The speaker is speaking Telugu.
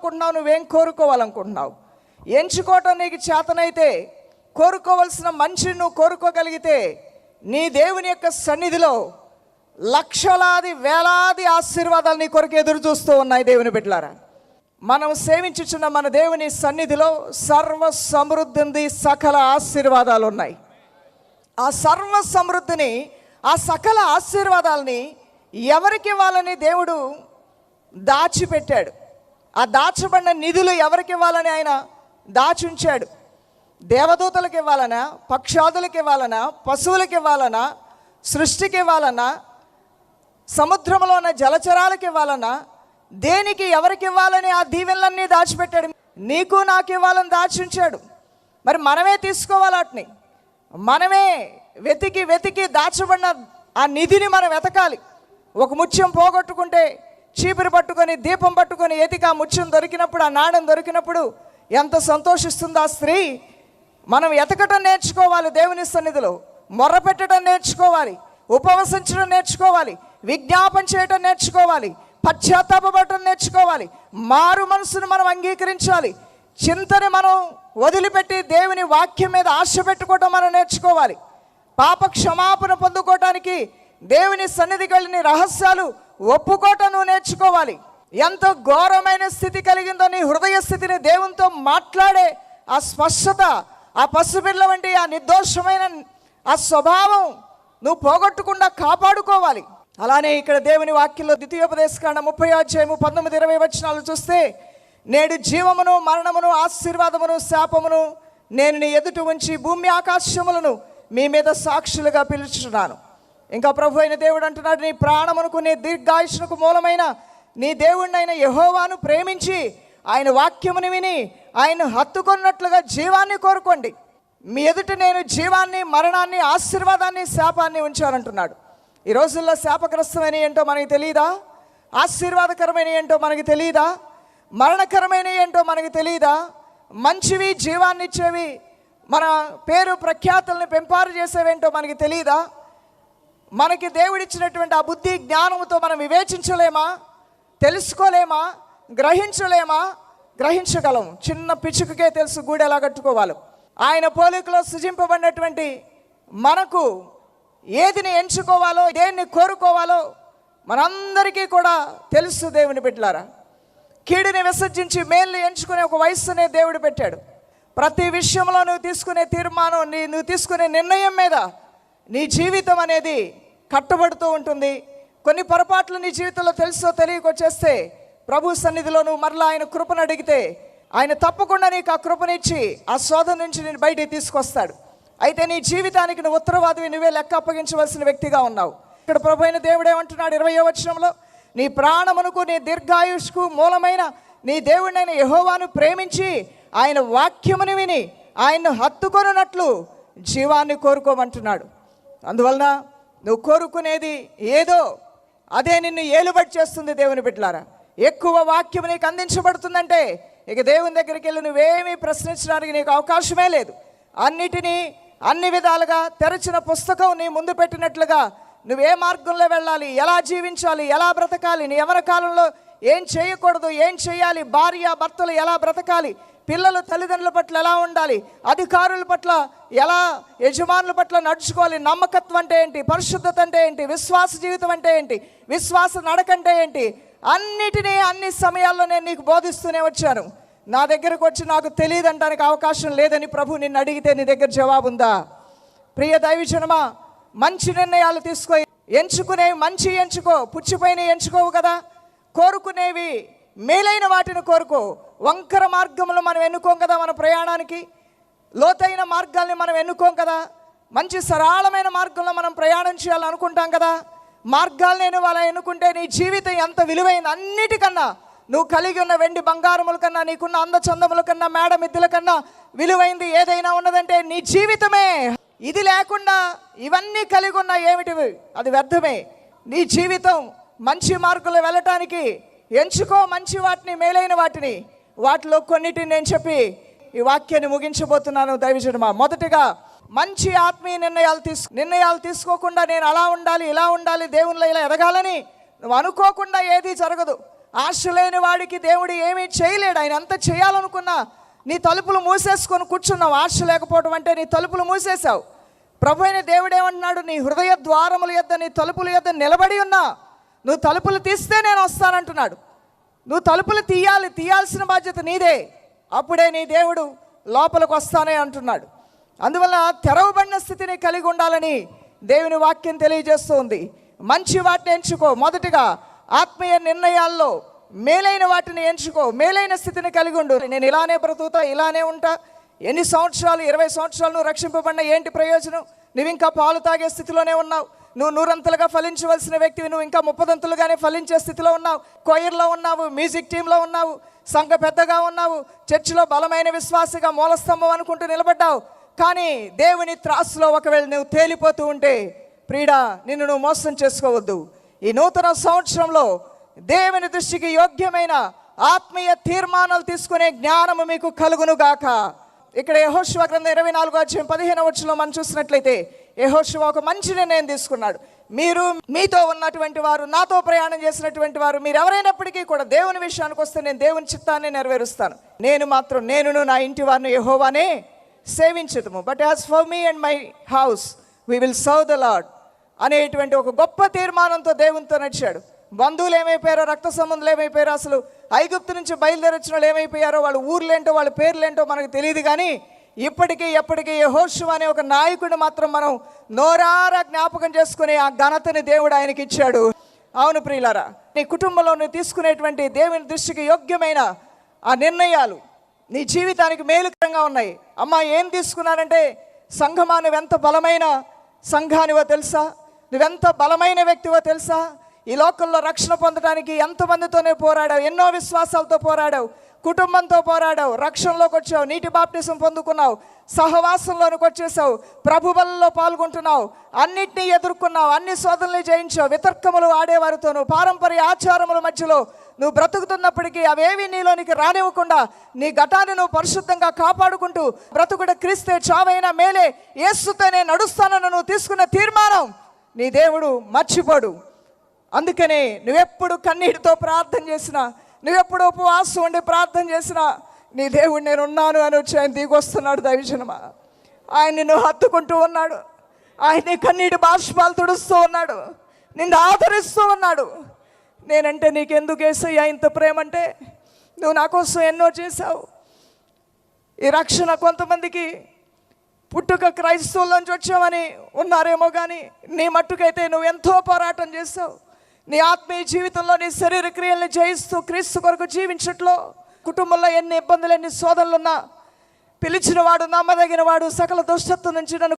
కోరుకుంటున్నావు నువ్వేం కోరుకోవాలనుకుంటున్నావు? ఎంచుకోవటం నీకు చేతనైతే కోరుకోవలసిన మనిషిని నువ్వు కోరుకోగలిగితే నీ దేవుని యొక్క సన్నిధిలో లక్షలాది వేలాది ఆశీర్వాదాలు నీ కొరకు ఎదురు చూస్తూ ఉన్నాయి దేవుని బిడ్డలారా. మనం సేవించుచున్న మన దేవుని సన్నిధిలో సర్వ సమృద్ధింది సకల ఆశీర్వాదాలు ఉన్నాయి. ఆ సర్వ సమృద్ధిని ఆ సకల ఆశీర్వాదాలని ఎవరికి ఇవ్వాలని దేవుడు దాచిపెట్టాడు? ఆ దాచబడిన నిధులు ఎవరికి ఇవ్వాలని ఆయన దాచుంచాడు? దేవదూతలకు ఇవ్వాలనా? పక్షాదులకు ఇవ్వాలనా? పశువులకు ఇవ్వాలనా? సృష్టికి ఇవ్వాలనా? సముద్రంలో ఉన్న జలచరాలకు ఇవ్వాలనా? దేనికి ఎవరికి ఇవ్వాలని ఆ దీవెనలన్నీ దాచిపెట్టాడు? నీకు నాకు ఇవ్వాలని దాచి ఉంచాడు మరి మనమే తీసుకోవాలి వాటిని. మనమే వెతికి వెతికి దాచబడిన ఆ నిధిని మనం వెతకాలి. ఒక ముత్యం పోగొట్టుకుంటే చీపురు పట్టుకొని దీపం పట్టుకొని ఎతిక ముచ్చం ముత్యం దొరికినప్పుడు ఆ నాణ్యం దొరికినప్పుడు ఎంత సంతోషిస్తుందో ఆ స్త్రీ. మనం ఎతకటం నేర్చుకోవాలి దేవుని సన్నిధిలో. మొర్ర పెట్టడం నేర్చుకోవాలి. ఉపవసించడం నేర్చుకోవాలి. విజ్ఞాపన చేయడం నేర్చుకోవాలి. పశ్చాత్తాపడటం నేర్చుకోవాలి. మారు మనసును మనం అంగీకరించాలి. చింతని మనం వదిలిపెట్టి దేవుని వాక్యం మీద ఆశ పెట్టుకోవటం మనం నేర్చుకోవాలి. పాప క్షమాపణ పొందుకోవటానికి దేవుని సన్నిధికి వెళ్ళిన రహస్యాలు ఒప్పుకోట నువ్వు నేర్చుకోవాలి. ఎంత ఘోరమైన స్థితి కలిగిందో నీ హృదయ స్థితిని దేవునితో మాట్లాడే ఆ స్పష్టత ఆ పసిపిల్ల వంటి ఆ నిర్దోషమైన ఆ స్వభావం నువ్వు పోగొట్టకుండా కాపాడుకోవాలి. అలానే ఇక్కడ దేవుని వాక్యంలో ద్వితీయోపదేశకాండ ముప్పై అధ్యాయము పంతొమ్మిది ఇరవై వచనాలు చూస్తే నేడు జీవమును మరణమును ఆశీర్వాదమును శాపమును నేను నీ ఎదుట ఉంచి భూమి ఆకాశములను మీ మీద సాక్షులుగా పిలుచున్నాను ఇంకా ప్రభు అయిన దేవుడు అంటున్నాడు నీ ప్రాణమునకు నీ దీర్ఘాయుషునకు మూలమైన నీ దేవుడినైన యహోవాను ప్రేమించి ఆయన వాక్యముని విని ఆయన హత్తుకున్నట్లుగా జీవాన్ని కోరుకోండి. మీ ఎదుట నేను జీవాన్ని మరణాన్ని ఆశీర్వాదాన్ని శాపాన్ని ఉంచానంటున్నాడు. ఈ రోజుల్లో శాపగ్రస్తమైన ఏంటో మనకి తెలియదా ఆశీర్వాదకరమైన ఏంటో మనకి తెలియదా మరణకరమైన ఏంటో మనకి తెలియదా మంచివి జీవాన్నిచ్చేవి మన పేరు ప్రఖ్యాతుల్ని పెంపారు చేసేవేంటో మనకి తెలియదా మనకి దేవుడిచ్చినటువంటి ఆ బుద్ధి జ్ఞానముతో మనం వివేచించలేమా? తెలుసుకోలేమా? గ్రహించలేమా? గ్రహించగలం. చిన్న పిచ్చుకకే తెలుసు గూడు ఎలా కట్టుకోవాలి. ఆయన పోలికలో సృజింపబడినటువంటి మనకు ఏదిని ఎంచుకోవాలో దేన్ని కోరుకోవాలో మనందరికీ కూడా తెలుసు దేవుని బిడ్డలారా. కీడుని విసర్జించి మేల్ని ఎంచుకునే ఒక వయస్సునే దేవుడు పెట్టాడు. ప్రతి విషయంలో నువ్వు తీసుకునే తీర్మానం నీ నువ్వు తీసుకునే నిర్ణయం మీద నీ జీవితం అనేది కట్టుబడుతూ ఉంటుంది. కొన్ని పొరపాట్లు నీ జీవితంలో తెలుసో తెలియకొచ్చేస్తే ప్రభు సన్నిధిలో నువ్వు మరలా ఆయన కృపను అడిగితే ఆయన తప్పకుండా నీకు ఆ కృపనిచ్చి ఆ శోధన నుంచి నేను బయటికి తీసుకొస్తాడు. అయితే నీ జీవితానికి నువ్వు ఉత్తరవాదివి నువ్వే లెక్క అప్పగించవలసిన వ్యక్తిగా ఉన్నావు. ఇక్కడ ప్రభు అయిన దేవుడు ఏమంటున్నాడు ఇరవయో వచనంలో నీ ప్రాణమునకు నీ దీర్ఘాయుష్కు మూలమైన నీ దేవుడినైన యహోవాను ప్రేమించి ఆయన వాక్యముని విని ఆయన్ను హత్తుకొనున్నట్లు జీవాన్ని కోరుకోమంటున్నాడు. అందువలన నువ్వు కోరుకునేది ఏదో అదే నిన్ను ఏలుబడి చేస్తుంది దేవుని బిడ్డలారా. ఎక్కువ వాక్యం నీకు అందించబడుతుందంటే ఇక దేవుని దగ్గరికి వెళ్ళి నువ్వేమీ ప్రశ్నించడానికి నీకు అవకాశమే లేదు. అన్నిటినీ అన్ని విధాలుగా తెరచిన పుస్తకం నీ ముందు పెట్టినట్లుగా నువ్వు ఏ మార్గంలో వెళ్ళాలి ఎలా జీవించాలి ఎలా బ్రతకాలి నీ ఎవరి కాలంలో ఏం చేయకూడదు ఏం చేయాలి భార్య భర్తలు ఎలా బ్రతకాలి పిల్లలు తల్లిదండ్రుల పట్ల ఎలా ఉండాలి? అధికారుల పట్ల ఎలా యజమానుల పట్ల నడుచుకోవాలి? నమ్మకత్వం అంటే ఏంటి? పరిశుద్ధత అంటే ఏంటి? విశ్వాస జీవితం అంటే ఏంటి? విశ్వాస నడక అంటే ఏంటి? అన్నిటినీ అన్ని సమయాల్లో నేను నీకు బోధిస్తూనే వచ్చాను. నా దగ్గరకు వచ్చి నాకు తెలియదు అంటానికి అవకాశం లేదని ప్రభు నిన్ను అడిగితే నీ దగ్గర జవాబు ఉందా ప్రియ దైవజనమా మంచి నిర్ణయాలు తీసుకో. ఎంచుకునేవి మంచి ఎంచుకో. పుచ్చిపోయిన ఎంచుకోవు కదా. కోరుకునేవి మేలైన వాటిని కోరుకో. వంకర మార్గములు మనం ఎన్నుకోం కదా మన ప్రయాణానికి? లోతైన మార్గాల్ని మనం ఎన్నుకోం కదా? మంచి సరళమైన మార్గంలో మనం ప్రయాణం చేయాలనుకుంటాం కదా? మార్గాలు నేను అలా ఎన్నుకుంటే నీ జీవితం ఎంత విలువైంది? అన్నిటికన్నా నువ్వు కలిగి ఉన్న వెండి బంగారముల కన్నా నీకున్న అందచందముల కన్నా మేడ కన్నా విలువైంది ఏదైనా ఉన్నదంటే నీ జీవితమే. ఇది లేకుండా ఇవన్నీ కలిగి ఉన్న ఏమిటివి అది వ్యర్థమే. నీ జీవితం మంచి మార్గంలో వెళ్ళటానికి ఎంచుకో మంచి వాటిని మేలైన వాటిని. వాటిలో కొన్నిటిని నేను చెప్పి ఈ వాక్యాన్ని ముగించబోతున్నాను. దైవజనమా మొదటిగా మంచి ఆత్మీయ నిర్ణయాలు తీసు నిర్ణయాలు తీసుకోకుండా నేను అలా ఉండాలి ఇలా ఉండాలి దేవునిలో ఇలా ఎదగాలని నువ్వు అనుకోకుండా ఏది జరగదు. ఆశ లేని వాడికి దేవుడు ఏమీ చేయలేడు. ఆయన అంత చేయాలనుకున్నా నీ తలుపులు మూసేసుకొని కూర్చున్నావు. ఆశ లేకపోవడం అంటే నీ తలుపులు మూసేశావు. ప్రభు అయిన దేవుడు ఏమంటున్నాడు? నీ హృదయ ద్వారముల యొద్ద నీ తలుపుల యొద్ద నిలబడి ఉన్నా. నువ్వు తలుపులు తీస్తే నేను వస్తానంటున్నాడు. నువ్వు తలుపులు తీయాలి తీయాల్సిన బాధ్యత నీదే. అప్పుడే నీ దేవుడు లోపలికి వస్తానే అంటున్నాడు. అందువల్ల తెరవబడిన స్థితిని కలిగి ఉండాలని దేవుని వాక్యం తెలియజేస్తుంది. మంచి వాటిని ఎంచుకో. మొదటిగా ఆత్మీయ నిర్ణయాల్లో మేలైన వాటిని ఎంచుకో. మేలైన స్థితిని కలిగి ఉండు. నేను ఇలానే బ్రతుకుతా ఇలానే ఉంటా. ఎన్ని సంవత్సరాలు ఇరవై సంవత్సరాలు నువ్వు రక్షింపబడిన ఏంటి ప్రయోజనం? నువ్వు ఇంకా పాలు తాగే స్థితిలోనే ఉన్నావు. నువ్వు నూరంతలుగా ఫలించవలసిన వ్యక్తివి నువ్వు ఇంకా ముప్పదంతులుగానే ఫలించే స్థితిలో ఉన్నావు. కొయిర్లో ఉన్నావు మ్యూజిక్ టీంలో ఉన్నావు సంఘ పెద్దగా ఉన్నావు చర్చిలో బలమైన విశ్వాసగా మూలస్తంభం అనుకుంటూ నిలబడ్డావు. కానీ దేవుని త్రాసులో ఒకవేళ నువ్వు తేలిపోతూ ఉంటే ప్రీడా నిన్ను నువ్వు మోసం చేసుకోవద్దు. ఈ నూతన సంవత్సరంలో దేవుని దృష్టికి యోగ్యమైన ఆత్మీయ తీర్మానాలు తీసుకునే జ్ఞానము మీకు కలుగును గాక ఇక్కడ యహోశివ గ్రంథం ఇరవై నాలుగో అధ్యాయం పదిహేను వచ్చులో మనం చూసినట్లయితే యహోశివ ఒక మంచి నిర్ణయం తీసుకున్నాడు. మీరు మీతో ఉన్నటువంటి వారు నాతో ప్రయాణం చేసినటువంటి వారు మీరు ఎవరైనప్పటికీ కూడా దేవుని విషయానికి వస్తే నేను దేవుని చిత్తాన్ని నెరవేరుస్తాను. నేను మాత్రం నేనును నా ఇంటి వారిని యహోవానే సేవించదము. But as for me and my house we will serve the Lord అనేటువంటి ఒక గొప్ప తీర్మానంతో దేవునితో నడిచాడు. బంధువులు ఏమైపోయారో రక్త సంబంధులు ఏమైపోయారో అసలు ఐగుప్తు నుంచి బయలుదేరొచ్చిన వాళ్ళు ఏమైపోయారో వాళ్ళ ఊర్లేంటో వాళ్ళ పేర్లేంటో మనకు తెలియదు కానీ ఇప్పటికీ ఎప్పటికీ యహోషు అనే ఒక నాయకుడు మాత్రం మనం నోరారా జ్ఞాపకం చేసుకుని ఆ ఘనతని దేవుడు ఆయనకి ఇచ్చాడు. అవును ప్రియులారా నీ కుటుంబంలో నువ్వు తీసుకునేటువంటి దేవుని దృష్టికి యోగ్యమైన ఆ నిర్ణయాలు నీ జీవితానికి మేలుకరంగా ఉన్నాయి. అమ్మా ఏం తీసుకున్నానంటే సంఘమా నువ్వెంత బలమైన సంఘానివో తెలుసా? నువ్వెంత బలమైన వ్యక్తివో తెలుసా? ఈ లోకంలో రక్షణ పొందడానికి ఎంతమందితోనే పోరాడావు? ఎన్నో విశ్వాసాలతో పోరాడావు? కుటుంబంతో పోరాడావు రక్షణలోకి వచ్చావు నీటి బాప్టిసం పొందుకున్నావు సహవాసంలోనికి వచ్చేసావు ప్రభుబలలో పాల్గొంటున్నావు అన్నిటినీ ఎదుర్కొన్నావు అన్ని శోధనలు జయించావు వితర్కములు ఆడేవారితోనూ పారంపర్య ఆచారముల మధ్యలో నువ్వు బ్రతుకుతున్నప్పటికీ అవేవి నీలోనికి రానివ్వకుండా నీ ఘటాన్ని నువ్వు పరిశుద్ధంగా కాపాడుకుంటూ బ్రతుకుడ క్రీస్తే చావైనా మేలే ఏసుతో నడుస్తానని నువ్వు తీసుకున్న తీర్మానం నీ దేవుడు మర్చిపోడు. అందుకనే నువ్వెప్పుడు కన్నీటితో ప్రార్థన చేసినా నువ్వెప్పుడు ఉపవాసం ఉండి ప్రార్థన చేసినా నీ దేవుడు నేను ఉన్నాను అని వచ్చి ఆయన దిగొస్తున్నాడు దైవజనమా? ఆయన నిన్ను హత్తుకుంటూ ఉన్నాడు. ఆయన నీ కన్నీటి బాష్పాలు తుడుస్తూ ఉన్నాడు. నిన్ను ఆదరిస్తూ ఉన్నాడు. నేనంటే నీకెందుకు వేసయ్యా ఇంత ప్రేమ అంటే నువ్వు నా కోసం ఎన్నో చేశావు. ఈ రక్షణ కొంతమందికి పుట్టుక క్రైస్తవుల్లోంచి వచ్చామని ఉన్నారేమో కానీ నీ మట్టుకైతే నువ్వు ఎంతో పోరాటం చేస్తావు నీ ఆత్మీయ జీవితంలో నీ శరీర క్రియల్ని జయిస్తూ క్రీస్తు కొరకు జీవించట్లో కుటుంబంలో ఎన్ని ఇబ్బందులు ఎన్ని శోధనలున్నా పిలిచిన వాడు నమ్మదగిన వాడు సకల దుష్టత్వం నుంచి నన్ను